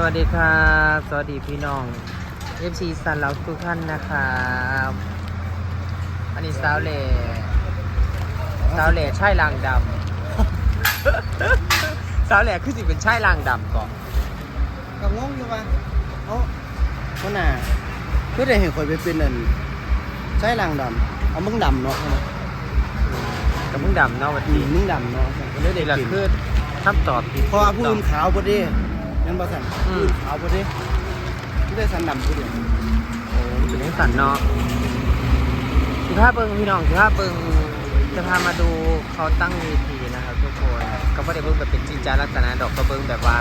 สวัสดีครับ สวัสดีพี่น้อง FC สันเราทุกท่านนะครับอันนี้สาวเหล่สาวเหล่ใช่ลางดำ สาวเหล่คือสิเป็นใช่ลางดำก่อนก็งงอยู่ว่าเขาเขาหน่าเพื่อได้เห็นคนไปเป็นอันใช้รางดำเอามึงดำเนาะใช่ไหมกับมึงดำเนาะวันอืนี้มมึงดำเนาะก็เลยได้นี่แหละกินคือคำตอบที่เพราะว่าผู้อื่นขาวพอดี นั่นบ่สันอืมผู้อื่นขาวพอดีที่ได้สันดำผู้เดียวโอ้เป็นยังสันเนาะสิภาพเบิงพี่น้องสิภาพเบิงจะพามาดูเขาตั้งเวทีนะครับทุกคนก็ไม่ได้เบิ่งแบบเป็นจริงจังลักษณะดอกก็เบิ่งแบบว่า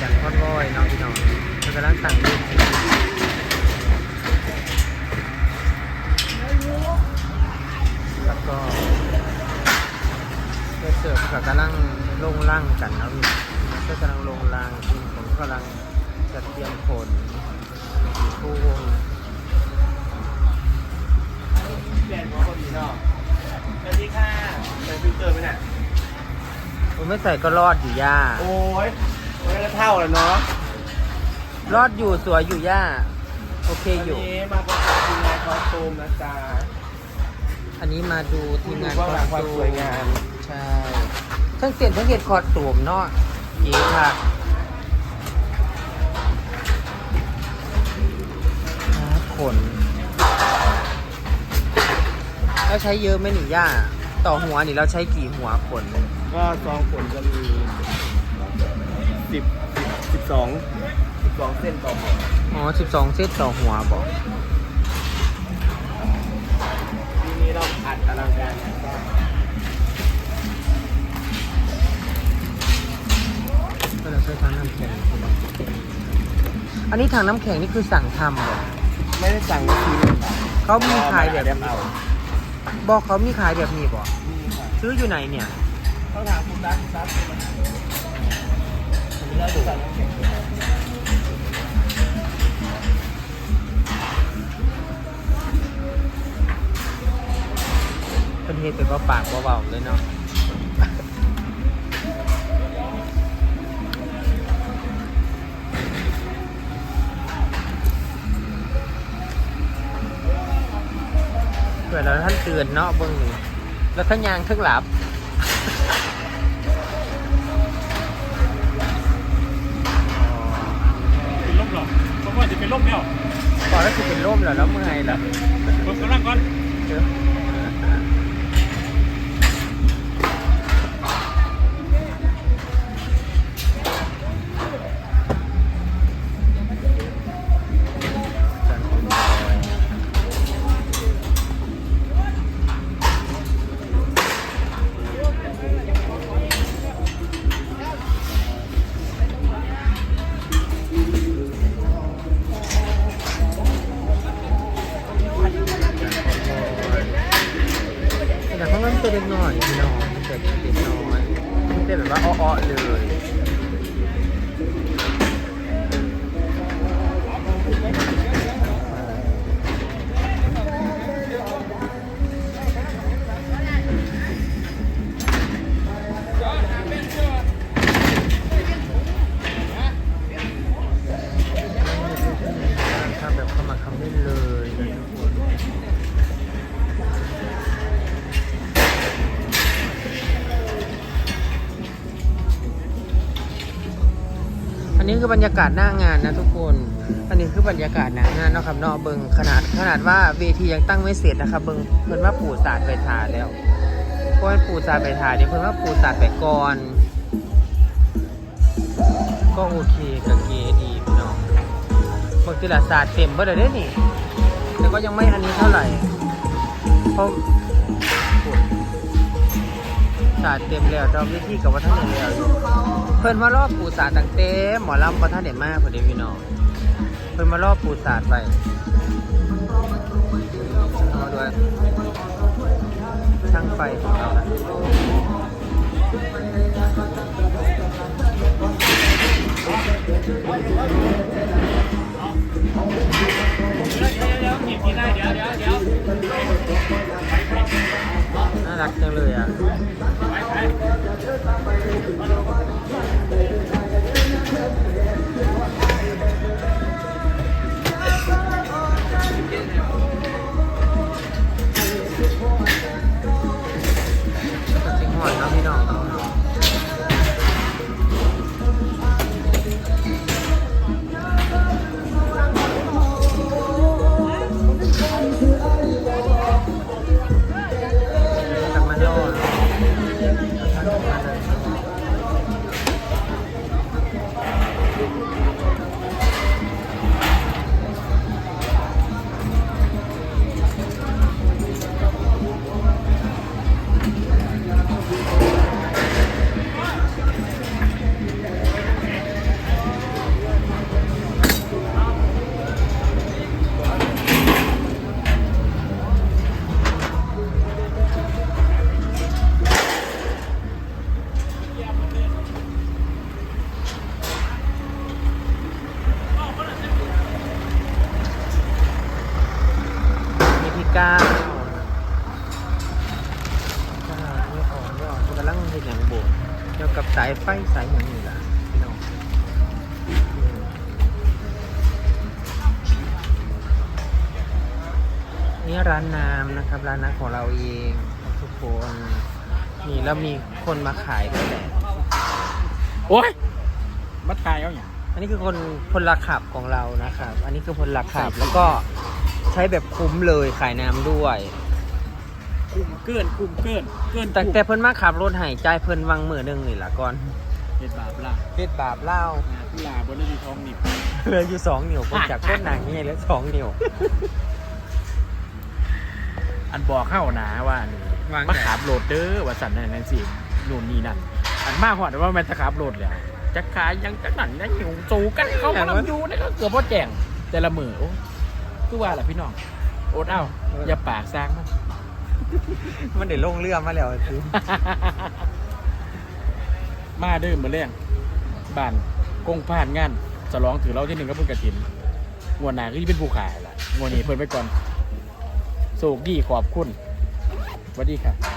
จังคอนวอยเน้องพี่น้องเรากำลังสั่งรูปแผมไม่ใส่ก็รอดอยู่ย่า โอ้ยไม่ได้เท่าเลยเนาะรอดอยู่สวยอยู่ย่า โอเควันอยู่ นี้มาประกอบทีมงานคอสตูมนะจ๊ะอันนี้มาดูทีมงานดูเบื้องหลังความสวยงามใช่ทั้งเสียนทั้งเห็ดคอร์ดตูมเนาะเก๋ค่ะครับขนแล้วใช้เยอะไหมหนิย่า ต่อหัวนี่เราใช้กี่หัวขน ก็ซองผลจะมีสิบสิบสองสิบสองเส้นต่อหัวอ๋อสิบสองเซตต่อหัวบอกทีนี้เราอัดอลังการมากก็เราใช้ทางน้ำแข็งใช่ไหมอันนี้ทางน้ำแข็งนี่คือสั่งทำเหรอไม่ได้สั่งทีนึงเขามีขายแบบเดี๋ยวนี้เอาบอกเขามีขายแบบนี้บอกนี่ค่ะซื้ออยู่ไหนเนี่ย ต้องถามคุณรักคุณรักผมไม่ได้ดูสั่งน้ำแข็งเป็นเฮดเป็นปากเบาๆเลยเนาะเกิดแล้วท่านเตือนเนาะเบิ้งแล้วทั้งยางทั้งหลับ แล้วคือ อยพี่น้องเด็กเด็กน้อยเด็กแบบว่าอ้อๆเลย นนี้คือบรรยากาศหน้างานนะทุกคน อันนี้คือบรรยากาศหน้างานเนาะครับเนาะเบิงขนาดขนาดว่าเวทียังตั้งไม่เสร็จนะครับเบิงเพิ่นว่าปู่ศาสตร์ไปทาแล้วเพราะว่าปู่ศาสตร์ไปทาเดี๋ยวเพิ่นว่าปู่ศาสตร์ไปก่อนก็โอเคกับเกดีพี่น้องบางทีละศาสตร์เต็มเบ่ได้เด้นี่แต่ก็ยังไม่อันนี้เท่าไหร่เพราะ ศาสตร์เต็มแล้วเราวิธีกับว่าท่านได้แล้วเพิ่นมารอบปูศาตร์ตั้งเต็มหมอลำประท่านเด็มากพอดีพี่น้องเพิ่นมารอบปูศารไปเอาด้วยช่างไฟของเรานะน่ารักจังเลยอะ มีพี่ก้าก้าไม่ออกไม่ออกกำลังเห็นอย่างโบกเกี่ยวกับสายไฟสายอย่างนี้ล่ะพี่น้องนี่ร้านน้ำนะครับ ร้านน้ำของเราเองทุกคนนี่แล้วมีคนมาขายด้วยแหละโอ้ยมาทายเอาอย่างอันนี้คือคนพลขับของเรานะครับ อันนี้คือพลขับแล้วก็ ใช้แบบคุ้มเลยขายน้ำด้วย กลุ่มเกินกลุ่มเกินเกินแต่แต่เพิ่นมาขับรถให้ใจายเพิ่นวังมือหนึงนี่ล่ะก่อนเฮ็ดบาปล่ะเฮ็ดบาปเล่างานที่ลาบนได้ดีทองหนิบเหลืออยู่สองนิ้วคนจากก้นหนังนี่เหลือสองนิ้ว อันบอกเข้านะว่านี่วางไงมาขับโหลดเด้อว่าสันนั่นนั่นสินู่นนี่นั่น อันมากกว่าแต่ว่ามันจะขับโหลดแล้วจะขายยังจักนั่นยังหิวจูกันเขามาลำยูนี่ก็เกือบพ่อแจงแต่ละมือโอ้ คือว่าแหละพี่น้องโอดเอาอย่าปากซางมันมันได้ลงเรือมาแล้วสิมาเดิมมาเรื่องบ้านกงผ่านงานจะร้องถือเราที่หนึ่งก็พุ่งกระถินงวดหนาก็ที่เป็นผู้ขายล่ะงวดนี้เพิ่นไปก่อนโศกดีขอบคุณสวัสดีค่ะ